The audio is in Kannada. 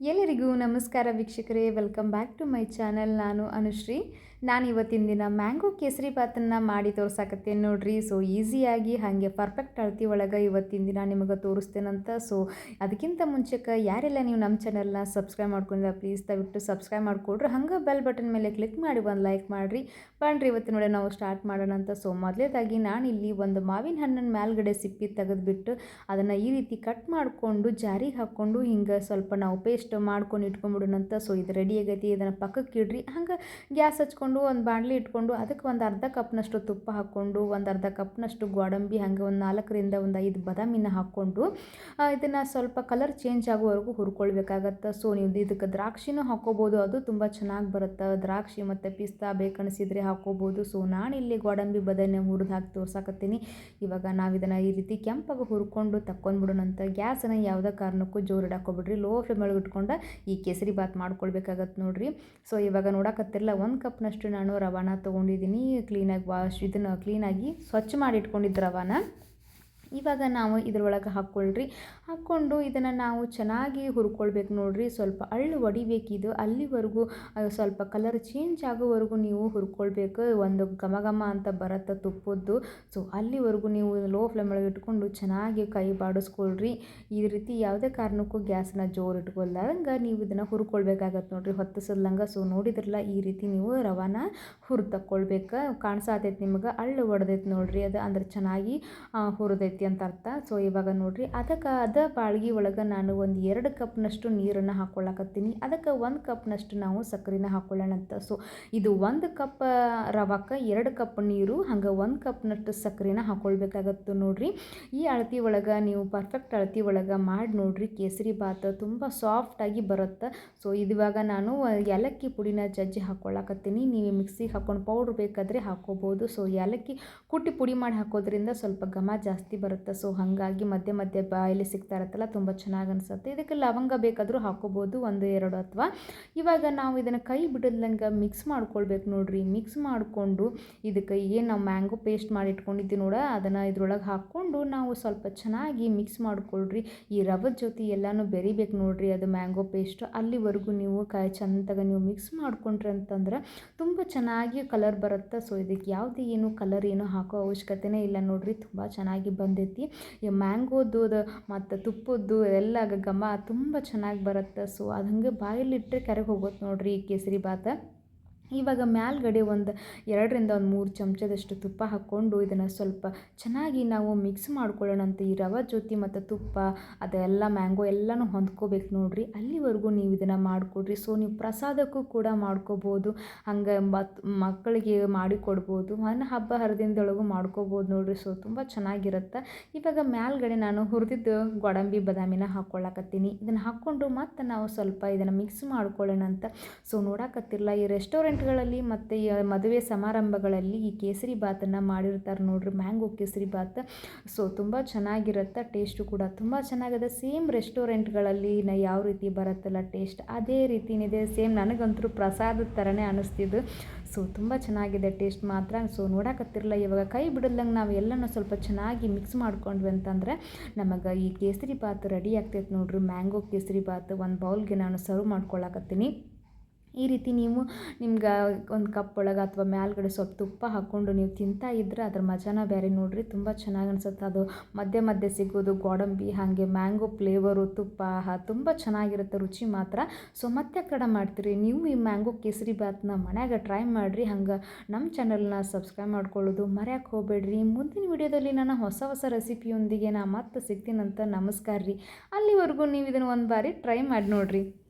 ಎಲ್ಲರಿಗೂ ನಮಸ್ಕಾರ ವೀಕ್ಷಕರೇ. Welcome back to my channel ನಾನು ಅನುಶ್ರೀ. ನಾನು ಇವತ್ತಿನ ದಿನ ಮ್ಯಾಂಗೋ ಕೇಸರಿ ಭಾತನ್ನು ಮಾಡಿ ತೋರ್ಸಾಕತ್ತೇನೆ ನೋಡ್ರಿ. ಸೊ ಈಸಿಯಾಗಿ ಹಾಗೆ ಪರ್ಫೆಕ್ಟ್ ಅಳತಿ ಒಳಗೆ ಇವತ್ತಿನ ದಿನ ನಿಮಗೆ ತೋರಿಸ್ತೇನಂತ. ಸೊ ಅದಕ್ಕಿಂತ ಮುಂಚೆಕ ಯಾರೆಲ್ಲ ನೀವು ನಮ್ಮ ಚಾನಲ್ನ ಸಬ್ಸ್ಕ್ರೈಬ್ ಮಾಡ್ಕೊಂಡಿಲ್ಲ ಪ್ಲೀಸ್ ದಯವಿಟ್ಟು ಸಬ್ಸ್ಕ್ರೈಬ್ ಮಾಡಿಕೊಡ್ರಿ. ಹಂಗೆ ಬೆಲ್ ಬಟನ್ ಮೇಲೆ ಕ್ಲಿಕ್ ಮಾಡಿ ಒಂದು ಲೈಕ್ ಮಾಡಿರಿ. ಬನ್ರಿ, ಇವತ್ತಿನ ನೋಡಿ ನಾವು ಸ್ಟಾರ್ಟ್ ಮಾಡೋಣ ಅಂತ. ಸೊ ಮೊದಲೇದಾಗಿ ಇಲ್ಲಿ ಒಂದು ಮಾವಿನ ಹಣ್ಣಿನ ಮೇಲ್ಗಡೆ ಸಿಪ್ಪಿ ತೆಗೆದುಬಿಟ್ಟು ಅದನ್ನು ಈ ರೀತಿ ಕಟ್ ಮಾಡಿಕೊಂಡು, ಜಾರಿಗೆ ಹಾಕ್ಕೊಂಡು ಹಿಂಗೆ ಸ್ವಲ್ಪ ನಾವು ಪೇಸ್ಟ್ ಮಾಡ್ಕೊಂಡು ಇಟ್ಕೊಂಡ್ಬಿಡೋಣಂತ. ಸೊ ಇದು ರೆಡಿ ಆಗೈತಿ. ಇದನ್ನು ಪಕ್ಕಕ್ಕೆ ಇಡ್ರಿ. ಹಂಗೆ ಗ್ಯಾಸ್ ಹಚ್ಕೊಂಡು ಒಂದು ಬಾಣಲಿ ಇಟ್ಕೊಂಡು ಅದಕ್ಕೆ ಒಂದು ಅರ್ಧ ಕಪ್ನಷ್ಟು ತುಪ್ಪ ಹಾಕ್ಕೊಂಡು, ಒಂದು ಅರ್ಧ ಕಪ್ನಷ್ಟು ಗೋಡಂಬಿ ಹಾಗೆ ಒಂದು ನಾಲ್ಕರಿಂದ ಒಂದು ಐದು ಬಾದಾಮಿನ ಹಾಕ್ಕೊಂಡು ಇದನ್ನು ಸ್ವಲ್ಪ ಕಲರ್ ಚೇಂಜ್ ಆಗೋವರೆಗೂ ಹುರ್ಕೊಳ್ಬೇಕಾಗತ್ತೆ. ಸೊ ನೀವು ಇದಕ್ಕೆ ದ್ರಾಕ್ಷಿನೂ ಹಾಕ್ಕೋಬೋದು ಅದು ತುಂಬ ಚೆನ್ನಾಗಿ ಬರುತ್ತೆ. ದ್ರಾಕ್ಷಿ ಮತ್ತು ಪಿಸ್ತಾ ಬೇಕನ್ನಿಸಿದ್ರೆ ಹಾಕ್ಕೋಬೋದು ಸೊ ಇಲ್ಲಿ ಗೋಡಂಬಿ, ಬದನೆ ಹುರಿದು ಹಾಕಿ ತೋರ್ಸಾಕತ್ತೀನಿ. ಇವಾಗ ನಾವು ಇದನ್ನು ಈ ರೀತಿ ಕೆಂಪಾಗಿ ಹುರ್ಕೊಂಡು ತಕ್ಕೊಂಡ್ಬಿಡೋಣಂತ ಗ್ಯಾಸನ್ನು ಯಾವುದೇ ಕಾರಣಕ್ಕೂ ಜೋರು ಇಡಾಕೋಬಿಡ್ರಿ ಲೋ ಫ್ಲೇಮ್ ಒಳಗೆ ಇಟ್ಕೊಂಡು ಈ ಕೇಸರಿ ಬಾತ್ ಮಾಡ್ಕೊಳ್ಬೇಕಾಗತ್ತೆ ನೋಡ್ರಿ. ಸೊ ಇವಾಗ ನೋಡಕತ್ತಿರಲ್ಲ ಒಂದು ಕಪ್ನಷ್ಟು ನಾನು ರವಾನ ತೊಗೊಂಡಿದ್ದೀನಿ. ಕ್ಲೀನಾಗಿ ವಾಶ್ ಇದನ್ನು ಕ್ಲೀನಾಗಿ ಸ್ವಚ್ಛ ಮಾಡಿ ಇಟ್ಕೊಂಡಿದ್ದು ರವಾನ. ಇವಾಗ ನಾವು ಇದರೊಳಗೆ ಹಾಕ್ಕೊಳ್ರಿ. ಹಾಕ್ಕೊಂಡು ಇದನ್ನು ನಾವು ಚೆನ್ನಾಗಿ ಹುರ್ಕೊಳ್ಬೇಕು ನೋಡಿರಿ. ಸ್ವಲ್ಪ ಅಳ್ಳು ಒಡಿಬೇಕಿದು. ಅಲ್ಲಿವರೆಗೂ ಸ್ವಲ್ಪ ಕಲರ್ ಚೇಂಜ್ ಆಗೋವರೆಗೂ ನೀವು ಹುರ್ಕೊಳ್ಬೇಕು. ಒಂದು ಘಮ ಘಮ ಅಂತ ಬರುತ್ತೆ ತುಪ್ಪದ್ದು. ಸೊ ಅಲ್ಲಿವರೆಗೂ ನೀವು ಲೋ ಫ್ಲೇಮ್ ಒಳಗೆ ಇಟ್ಕೊಂಡು ಚೆನ್ನಾಗಿ ಕೈ ಬಾಡಿಸ್ಕೊಳ್ರಿ. ಈ ರೀತಿ ಯಾವುದೇ ಕಾರಣಕ್ಕೂ ಗ್ಯಾಸನ್ನ ಜೋರು ಇಟ್ಕೊಲ್ದಂಗೆ ನೀವು ಇದನ್ನು ಹುರ್ಕೊಳ್ಬೇಕಾಗತ್ತೆ ನೋಡಿರಿ. ಹೊತ್ತಿಸಲ್ದಂಗೆ ಸೊ ನೋಡಿದ್ರಲ್ಲ ಈ ರೀತಿ ನೀವು ರವಾನ ಹುರಿದು ತಕ್ಕೊಳ್ಬೇಕು ಕಾಣಿಸಾತೈತೆ ನಿಮ್ಗೆ. ಅಳ್ಳು ಹೊಡೆದೈತೆ ನೋಡಿರಿ. ಅದು ಅಂದ್ರೆ ಚೆನ್ನಾಗಿ ಹುರಿದೈತಿ. ಅಂತ ಅರ್ಥ. ಸೊ ಇವಾಗ ನೋಡಿರಿ, ಅದಕ್ಕೆ ಅದ ಬಾಳ್ಗಿ ಒಳಗೆ ನಾನು ಒಂದು ಎರಡು ಕಪ್ನಷ್ಟು ನೀರನ್ನು ಹಾಕ್ಕೊಳ್ಳಕತ್ತೀನಿ ಅದಕ್ಕೆ ಒಂದು ಕಪ್ನಷ್ಟು ನಾವು ಸಕ್ಕರೆನ ಹಾಕ್ಕೊಳ್ಳೋಣಂತ ಸೊ ಇದು ಒಂದು ಕಪ್ ರವಕ್ಕೆ ಎರಡು ಕಪ್ ನೀರು, ಹಂಗೆ ಒಂದು ಕಪ್ನಷ್ಟು ಸಕ್ಕರೆನ ಹಾಕ್ಕೊಳ್ಬೇಕಾಗತ್ತೆ ನೋಡಿರಿ. ಈ ಅಳತಿ ಒಳಗೆ ನೀವು ಪರ್ಫೆಕ್ಟ್ ಅಳತಿ ಒಳಗೆ ಮಾಡಿ ನೋಡಿರಿ. ಕೇಸರಿ ಭಾತ್ ತುಂಬ ಸಾಫ್ಟಾಗಿ ಬರುತ್ತೆ. ಸೊ ಇದುವಾಗ ನಾನು ಏಲಕ್ಕಿ ಪುಡಿನ ಜಜ್ಜಿ ಹಾಕ್ಕೊಳ್ಳಕತ್ತೀನಿ ನೀವು ಮಿಕ್ಸಿಗೆ ಹಾಕ್ಕೊಂಡು ಪೌಡ್ರ್ ಬೇಕಾದರೆ ಹಾಕ್ಕೋಬೋದು ಸೊ ಏಲಕ್ಕಿ ಕುಟ್ಟಿ ಪುಡಿ ಮಾಡಿ ಹಾಕೋದ್ರಿಂದ ಸ್ವಲ್ಪ ಘಮ ಜಾಸ್ತಿ ಬರುತ್ತೆ? ಸೊ ಹಾಗಾಗಿ ಮಧ್ಯೆ ಮಧ್ಯೆ ಬಾಯಲ್ಲಿ ಸಿಗ್ತಾ ಇರುತ್ತಲ್ಲ, ತುಂಬ ಚೆನ್ನಾಗಿ ಅನಿಸುತ್ತೆ. ಇದಕ್ಕೆ ಲವಂಗ ಬೇಕಾದರೂ ಹಾಕೋಬೋದು ಒಂದು, ಎರಡು ಅಥವಾ ಇವಾಗ ನಾವು ಇದನ್ನು ಕೈ ಬಿಡದಂಗೆ ಮಿಕ್ಸ್ ಮಾಡ್ಕೊಳ್ಬೇಕು ನೋಡ್ರಿ. ಮಿಕ್ಸ್ ಮಾಡಿಕೊಂಡು ಇದಕ್ಕೆ ಏನು ನಾವು ಮ್ಯಾಂಗೋ ಪೇಸ್ಟ್ ಮಾಡಿ ಇಟ್ಕೊಂಡಿದ್ದೀವಿ ನೋಡ, ಅದನ್ನು ಇದ್ರೊಳಗೆ ಹಾಕ್ಕೊಂಡು ನಾವು ಸ್ವಲ್ಪ ಚೆನ್ನಾಗಿ ಮಿಕ್ಸ್ ಮಾಡಿಕೊಳ್ರಿ. ಈ ರವದ ಜೊತೆ ಎಲ್ಲನೂ ಬೆರಿಬೇಕು ನೋಡ್ರಿ, ಅದು ಮ್ಯಾಂಗೋ ಪೇಸ್ಟ್ ಅಲ್ಲಿವರೆಗೂ ನೀವು ಕಾಯಿ ಚೆಂದಾಗ ನೀವು ಮಿಕ್ಸ್ ಮಾಡ್ಕೊಂಡ್ರಿ ಅಂತಂದ್ರೆ ತುಂಬ ಚೆನ್ನಾಗಿ ಕಲರ್ ಬರುತ್ತೆ? ಸೊ ಇದಕ್ಕೆ ಯಾವುದೇ ಏನು ಕಲರ್ ಏನು ಹಾಕೋ ಅವಶ್ಯಕತೆನೇ ಇಲ್ಲ ನೋಡ್ರಿ. ತುಂಬ ಚೆನ್ನಾಗಿ ಬಂದೈತಿ. ಈ ಮ್ಯಾಂಗೋದು ಮತ್ತು ತುಪ್ಪದ್ದು ಎಲ್ಲ ಘಮ ತುಂಬ ಚೆನ್ನಾಗಿ ಬರುತ್ತೆ. ಸೊ ಅದು ಹಂಗೆ ಬಾಯಲ್ಲಿಟ್ಟರೆ ಕರಗಿ ಹೋಗುತ್ತೆ ನೋಡಿರಿ ಈ ಕೇಸರಿ ಭಾತ ಇವಾಗ ಮೇಲ್ಗಡೆ ಒಂದು ಎರಡರಿಂದ ಒಂದು ಮೂರು ಚಮಚದಷ್ಟು ತುಪ್ಪ ಹಾಕ್ಕೊಂಡು ಇದನ್ನು ಸ್ವಲ್ಪ ಚೆನ್ನಾಗಿ ನಾವು ಮಿಕ್ಸ್ ಮಾಡ್ಕೊಳ್ಳೋಣ ಅಂತ ಈ ರವೆ ಜೊತೆ ಮತ್ತು ತುಪ್ಪ ಅದೆಲ್ಲ ಮ್ಯಾಂಗೋ ಎಲ್ಲನೂ ಹೊಂದ್ಕೋಬೇಕು ನೋಡಿರಿ. ಅಲ್ಲಿವರೆಗೂ ನೀವು ಇದನ್ನು ಮಾಡಿಕೊಡ್ರಿ. ಸೊ ನೀವು ಪ್ರಸಾದಕ್ಕೂ ಕೂಡ ಮಾಡ್ಕೋಬೋದು. ಹಂಗೆ ಮಕ್ಕಳಿಗೆ ಮಾಡಿಕೊಡ್ಬೋದು ಕೊಡ್ಬೋದು. ಮನೆ ಹಬ್ಬ ಹರಿದಿನದೊಳಗೂ ಮಾಡ್ಕೋಬೋದು ನೋಡಿರಿ. ಸೊ ತುಂಬ ಚೆನ್ನಾಗಿರುತ್ತೆ. ಇವಾಗ ಮ್ಯಾಲ್ಗಡೆ ನಾನು ಹುರಿದಿದ್ದು ಗೋಡಂಬಿ, ಬದಾಮಿನ ಹಾಕ್ಕೊಳ್ಳಕತ್ತೀನಿ ಇದನ್ನು ಹಾಕ್ಕೊಂಡು ಮತ್ತು ನಾವು ಸ್ವಲ್ಪ ಇದನ್ನು ಮಿಕ್ಸ್ ಮಾಡ್ಕೊಳ್ಳೋಣ ಅಂತ. ಸೊ ನೋಡಕತ್ತಿರಲ್ಲ ಈ ರೆಸ್ಟೋರೆಂಟ್ ಗಳಲ್ಲಿ ಮತ್ತು ಮದುವೆ ಸಮಾರಂಭಗಳಲ್ಲಿ ಈ ಕೇಸರಿ ಬಾತನ್ನು ಮಾಡಿರ್ತಾರೆ ನೋಡ್ರಿ, ಮ್ಯಾಂಗೋ ಕೇಸರಿ ಬಾತ್ ಸೊ ತುಂಬ ಚೆನ್ನಾಗಿರುತ್ತೆ ಟೇಸ್ಟು ಕೂಡ. ತುಂಬ ಚೆನ್ನಾಗಿದೆ ಸೇಮ್ ರೆಸ್ಟೋರೆಂಟ್ಗಳಲ್ಲಿ ಗಳಲ್ಲಿ ಯಾವ ರೀತಿ ಬರುತ್ತಲ್ಲ ಟೇಸ್ಟ್ ಅದೇ ರೀತಿನಿದೆ ಸೇಮ್ ನನಗಂತೂ ಪ್ರಸಾದದ ಥರನೇ ಅನ್ನಿಸ್ತಿದ್ದು ಸೊ ತುಂಬ ಚೆನ್ನಾಗಿದೆ ಟೇಸ್ಟ್ ಮಾತ್ರ. ಸೊ ನೋಡಕತ್ತಿರಲ್ಲ ಇವಾಗ. ಕೈ ಬಿಡಲ್ದಂಗೆ ನಾವು ಎಲ್ಲನೂ ಸ್ವಲ್ಪ ಚೆನ್ನಾಗಿ ಮಿಕ್ಸ್ ಮಾಡ್ಕೊಂಡ್ವಿ ಅಂತಂದರೆ, ನಮಗೆ ಈ ಕೇಸರಿ ಬಾತ್ ರೆಡಿ ಆಗ್ತೈತೆ ನೋಡ್ರಿ. ಮ್ಯಾಂಗೋ ಕೇಸರಿ ಬಾತ್ ಒಂದು ಬೌಲ್ಗೆ ನಾನು ಸರ್ವ್ ಮಾಡ್ಕೊಳಕತ್ತೀನಿ. ಈ ರೀತಿ ನೀವು ನಿಮ್ಗೆ ಒಂದು ಕಪ್ ಒಳಗೆ ಅಥವಾ ಮ್ಯಾಲ್ಗಡೆ ಸ್ವಲ್ಪ ತುಪ್ಪ ಹಾಕ್ಕೊಂಡು ನೀವು ತಿಂತಾ ಇದ್ರೆ ಅದ್ರ ಮಜಾನ ಬೇರೆ ನೋಡಿರಿ, ತುಂಬ ಚೆನ್ನಾಗಿ ಅನ್ಸುತ್ತೆ. ಅದು ಮಧ್ಯೆ ಮಧ್ಯೆ ಸಿಗೋದು ಗೋಡಂಬಿ ಹಾಗೆ ಮ್ಯಾಂಗೋ ಫ್ಲೇವರು, ತುಪ್ಪ ತುಂಬ ಚೆನ್ನಾಗಿರುತ್ತೆ. ರುಚಿ ಮಾತ್ರ. ಸೊ, ಮತ್ತೆ ಕಡೆ ಮಾಡ್ತೀರಿ. ನೀವು ಈ ಮ್ಯಾಂಗೋ ಕೇಸರಿ ಬಾತ್ನ ಮನ್ಯಾಗ ಟ್ರೈ ಮಾಡಿರಿ. ಹಂಗೆ ನಮ್ಮ ಚಾನಲ್ನ ಸಬ್ಸ್ಕ್ರೈಬ್ ಮಾಡ್ಕೊಳ್ಳೋದು ಮರ್ಯಾಕೆ ಹೋಗಬೇಡ್ರಿ. ಮುಂದಿನ ವಿಡಿಯೋದಲ್ಲಿ ನಾನು ಹೊಸ ಹೊಸ ರೆಸಿಪಿಯೊಂದಿಗೆ ನಾ ಮತ್ತೆ ಸಿಗ್ತೀನಂತ ನಮಸ್ಕಾರ ರೀ. ಅಲ್ಲಿವರೆಗೂ ನೀವು ಇದನ್ನು ಒಂದು ಬಾರಿ ಟ್ರೈ ಮಾಡಿ ನೋಡಿರಿ.